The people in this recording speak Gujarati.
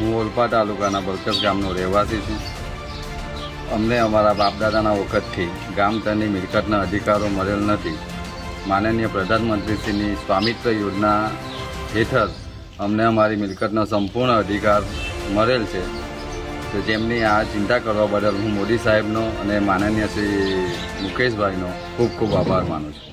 હું ઓલપા તાલુકાના બરકસ ગામનો રહેવાસી છું. અમને અમારા બાપદાદાના વખતથી ગામતળની મિલકતના અધિકારો મળેલ નથી. માનનીય પ્રધાનમંત્રીશ્રીની સ્વામિત્વ યોજના હેઠળ અમને અમારી મિલકતનો સંપૂર્ણ અધિકાર મળેલ છે. તો જેમની આ ચિંતા કરવા બદલ હું મોદી સાહેબનો અને માનનીય શ્રી મુકેશભાઈનો ખૂબ ખૂબ આભાર માનું છું.